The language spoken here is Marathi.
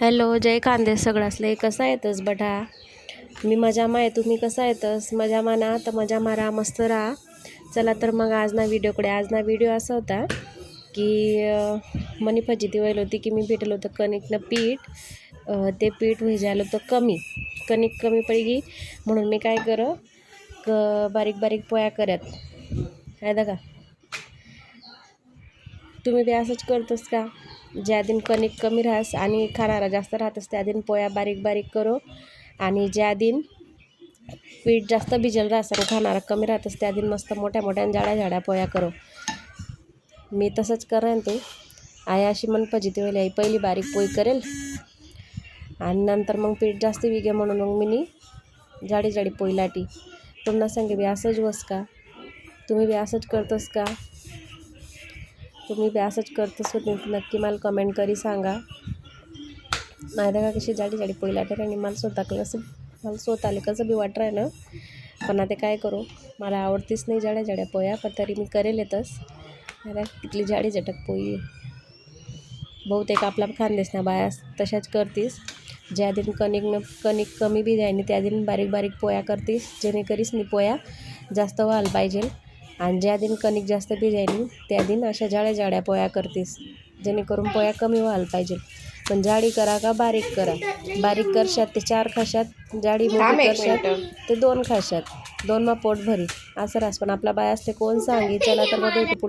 हॅलो जय कांदे सगळ्यासले. कसा येतस बटा मी मजामा आहे तुम्ही कसा येतस? मजामा माना तर मजा मारा मस्त राहा. चला तर मग आज ना व्हिडिओकडे. आज ना व्हिडिओ असा होता की मनी मनी फजिती व्हायला होती की मी भेटलं होतं कणिकनं पीठ. ते पीठ व्हायला होतं कमी. कणिक कमी पडगी म्हणून मी काय कर? क बारीक बारीक पोया करत. आहे का? तुम्ही बी असंच करतोस का? ज्या दिन कणिक कमी राहस आणि खाणारा जास्त राहतस त्या दिन पोया बारीक बारीक करो. आणि ज्या दिन पीठ जास्त भिजल राहस आणि खाणारा कमी राहतस त्या दिन मस्त मोठ्या मोठ्या जाड्या जाड्या पोया करो. मी तसंच करेन ते. आई अशी मन फजिती होईल आई पहिली बारीक पोळी करेल. आणि नंतर मग पीठ जास्त विगे म्हणून मग मी जाडी जाडी पोळी लाटी. तुम्हाला सांगे बी असंच वस का? तुम्ही बी असंच करतोस का? तुम्ही बी असंच करतोस का? तुम्ही नक्की मला कमेंट करी सांगा. नाही का कशी जाडी जाडी पोळी लाटेल आणि मला स्वतः कसं मला स्वतःला कसं बी वाटत आहे ना पण आता काय करू? मला आवडतीच नाही जाड्या जाड्या पोया पण तरी मी करेल येतच मला तिथली जाडी झटक पोळी. बहुतेक आपला खानदेस ना बाया तशाच करतीस. ज्या दिन कणिक न कणिक कमी बी द्यायनी त्या दिन बारीक बारीक पोया करतीस. जेणेकरीस मी पोया जास्त व्हायला पाहिजे आणि ज्या दिन कणिक जास्त जाईनी त्या दिन अशा जाड्या जाड्या पोया करतीस जेणेकरून पोया कमी व्हायला पाहिजे. पण जाडी करा का बारीक करा? बारीक करशात ते चार खाशात जाडी मोठी करशात ते दोन खाशात. दोन मग पोट भरी असं रास पण आपला बाय असते कोण सांगी चला तर मग भेटू पुढल्या